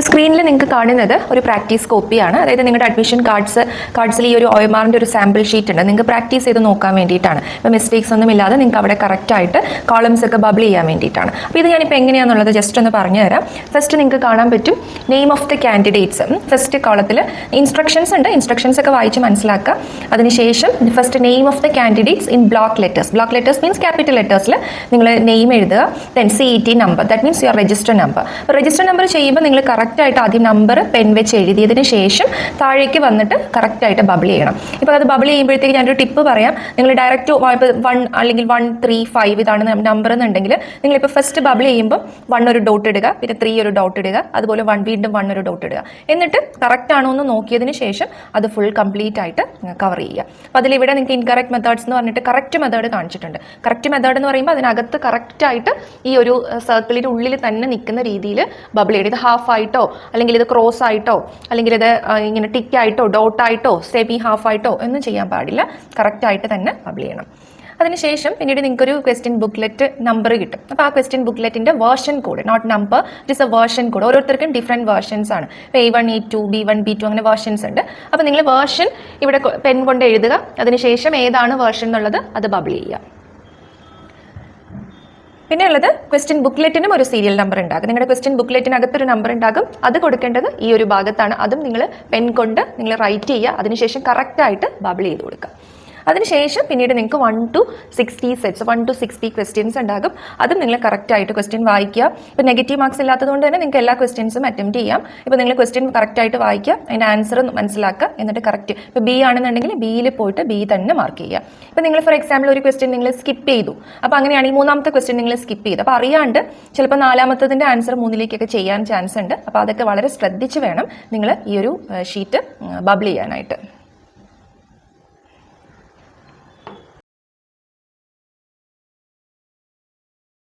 ഇപ്പോൾ സ്ക്രീനിൽ നിങ്ങൾക്ക് കാണുന്നത് ഒരു പ്രാക്ടീസ് കോപ്പിയാണ് അതായത് നിങ്ങളുടെ അഡ്മിഷൻ കാർഡ്സ് കാർഡ്സിൽ ഈ ഒരു ഒ എം ആറിന്റെ ഒരു സാമ്പിൾ ഷീറ്റ് ഉണ്ട്. നിങ്ങൾക്ക് പ്രാക്ടീസ് ചെയ്ത് നോക്കാൻ വേണ്ടിയിട്ടാണ്. ഇപ്പോൾ മിസ്റ്റേക്സ് ഒന്നും ഇല്ലാതെ നിങ്ങൾക്ക് അവിടെ കറക്റ്റായിട്ട് കോളംസ് ഒക്കെ ബബിൾ ചെയ്യാൻ വേണ്ടിയിട്ടാണ്. അപ്പോൾ ഇത് ഞാനിപ്പോൾ എങ്ങനെയാണെന്നുള്ളത് ജസ്റ്റ് ഒന്ന് പറഞ്ഞു തരാം. ഫസ്റ്റ് നിങ്ങൾക്ക് കാണാൻ പറ്റും name of the candidates first കോളത്തിൽ ഇൻസ്ട്രക്ഷൻസ് ഉണ്ട്. ഇൻസ്ട്രക്ഷൻസ് ഒക്കെ വായിച്ച് മനസ്സിലാക്കുക. അതിനുശേഷം first name of the candidates in block letters block letters means capital ലെറ്റേഴ്സിൽ നിങ്ങൾ നെയിം എഴുതുക. Then C E T number that means your register number അപ്പോൾ രജിസ്റ്റർ നമ്പർ ചെയ്യുമ്പോൾ നിങ്ങൾ കറക്റ്റായിട്ട് ആദ്യം നമ്പർ പെൻ വെച്ച് എഴുതിയതിന് ശേഷം താഴേക്ക് വന്നിട്ട് കറക്റ്റായിട്ട് ബബിൾ ചെയ്യണം. ഇപ്പോൾ അത് ബബിൾ ചെയ്യുമ്പോഴത്തേക്ക് ഞാനൊരു ടിപ്പ് പറയാം. നിങ്ങൾ ഡയറക്റ്റ് വൺ അല്ലെങ്കിൽ വൺ ത്രീ ഫൈവ് ഇതാണ് നമ്പർ എന്നുണ്ടെങ്കിൽ നിങ്ങളിപ്പോൾ ഫസ്റ്റ് ബബിൾ ചെയ്യുമ്പോൾ വൺ ഒരു ഡോട്ട് ഇടുക പിന്നെ ത്രീ ഒരു ഡോട്ട് ഇടുക അതുപോലെ വൺ വീണ്ടും വൺ ഒരു ഡോട്ട് ഇടുക. എന്നിട്ട് കറക്റ്റ് ആണോ എന്ന് നോക്കിയതിന് ശേഷം അത് ഫുൾ കംപ്ലീറ്റ് ആയിട്ട് കവർ ചെയ്യുക. അപ്പോൾ അതിലിവിടെ നിങ്ങൾക്ക് ഇൻകറക്റ്റ് മെത്തേഡ്സ് എന്ന് പറഞ്ഞിട്ട് കറക്റ്റ് മെത്തേഡ് കാണിച്ചിട്ടുണ്ട്. കറക്റ്റ് മെത്തേഡ് എന്ന് പറയുമ്പോൾ അതിനകത്ത് കറക്റ്റ് ആയിട്ട് ഈ ഒരു സർക്കിളിന്റെ ഉള്ളിൽ തന്നെ നിൽക്കുന്ന രീതിയിൽ ബബിൾ ചെയ്യണം ഇത് ഹാഫ് ആയിട്ടോ അല്ലെങ്കിൽ ഇത് ക്രോസ് ആയിട്ടോ അല്ലെങ്കിൽ ഇത് ഇങ്ങനെ ടിക്ക് ആയിട്ടോ ഡോട്ട് ആയിട്ടോ സെമി ഹാഫ് ആയിട്ടോ ഒന്നും ചെയ്യാൻ പാടില്ല. കറക്റ്റ് ആയിട്ട് തന്നെ ബബിൾ ചെയ്യണം. അതിനുശേഷം പിന്നീട് നിങ്ങൾക്കൊരു ക്വസ്റ്റ്യൻ ബുക്ക്ലെറ്റ് നമ്പർ കിട്ടും. അപ്പോൾ ആ question ബുക്ക്ലെറ്റിന്റെ version code note number it is A version code ഓരോരുത്തർക്കും ഡിഫറെന്റ് വേർഷൻസ് ആണ്. ഇപ്പോൾ A one A two B one B two അങ്ങനെ വേർഷൻസ് ഉണ്ട്. അപ്പോൾ നിങ്ങൾ വേർഷൻ ഇവിടെ പെൻ കൊണ്ട് എഴുതുക. അതിനുശേഷം ഏതാണ് വേർഷൻ എന്നുള്ളത് അത് ബബിൾ ചെയ്യുക. പിന്നെ ഉള്ളത് ക്വസ്റ്റ്യൻ ബുക്ക്ലെറ്റിനും ഒരു സീരിയൽ നമ്പർ ഉണ്ടാകും. നിങ്ങളുടെ ക്വസ്റ്റ്യൻ ബുക്ക്ലെറ്റിനകത്ത് ഒരു നമ്പർ ഉണ്ടാകും. അത് കൊടുക്കേണ്ടത് ഈ ഒരു ഭാഗത്താണ്. അതും നിങ്ങൾ പെൻ കൊണ്ട് നിങ്ങൾ റൈറ്റ് ചെയ്യുക. അതിനുശേഷം കറക്റ്റായിട്ട് ബബിൾ ചെയ്ത് കൊടുക്കുക. അതിനുശേഷം പിന്നീട് നിങ്ങൾക്ക് one two sixty sets one two sixty questions ഉണ്ടാകും. അതും നിങ്ങൾ കറക്റ്റായിട്ട് ക്വസ്റ്റ്യൻ വായിക്കുക. ഇപ്പോൾ നെഗറ്റീവ് മാർക്സ് ഇല്ലാത്തതുകൊണ്ട് തന്നെ നിങ്ങൾക്ക് എല്ലാ ക്വസ്റ്റ്യൻസും അറ്റംപ്റ്റ് ചെയ്യാം. ഇപ്പോൾ നിങ്ങൾ ക്വസ്റ്റ്യൻ കറക്റ്റായിട്ട് വായിക്കുക. അതിന്റെ ആൻസർ മനസ്സിലാക്കുക. എന്നിട്ട് കറക്റ്റ് ഇപ്പോൾ ബി ആണെന്നുണ്ടെങ്കിൽ ബിയിൽ പോയിട്ട് ബി തന്നെ മാർക്ക് ചെയ്യുക. ഇപ്പോൾ നിങ്ങൾ ഫോർ എക്സാമ്പിൾ ഒരു ക്വസ്റ്റ്യൻ നിങ്ങൾ സ്കിപ്പ് ചെയ്തു. അപ്പോൾ അങ്ങനെയാണെങ്കിൽ മൂന്നാമത്തെ ക്വസ്റ്റ്യൻ നിങ്ങൾ സ്കിപ്പ് ചെയ്തു അപ്പോൾ അറിയാണ്ട് ചിലപ്പോൾ നാലാമത്തതിന്റെ ആൻസർ മൂന്നിലേക്കൊക്കെ ചെയ്യാൻ ചാൻസ് ഉണ്ട്. അപ്പോൾ അതൊക്കെ വളരെ ശ്രദ്ധിച്ച് വേണം നിങ്ങൾ ഈ ഒരു ഷീറ്റ് ബബിൾ ചെയ്യാനായിട്ട്.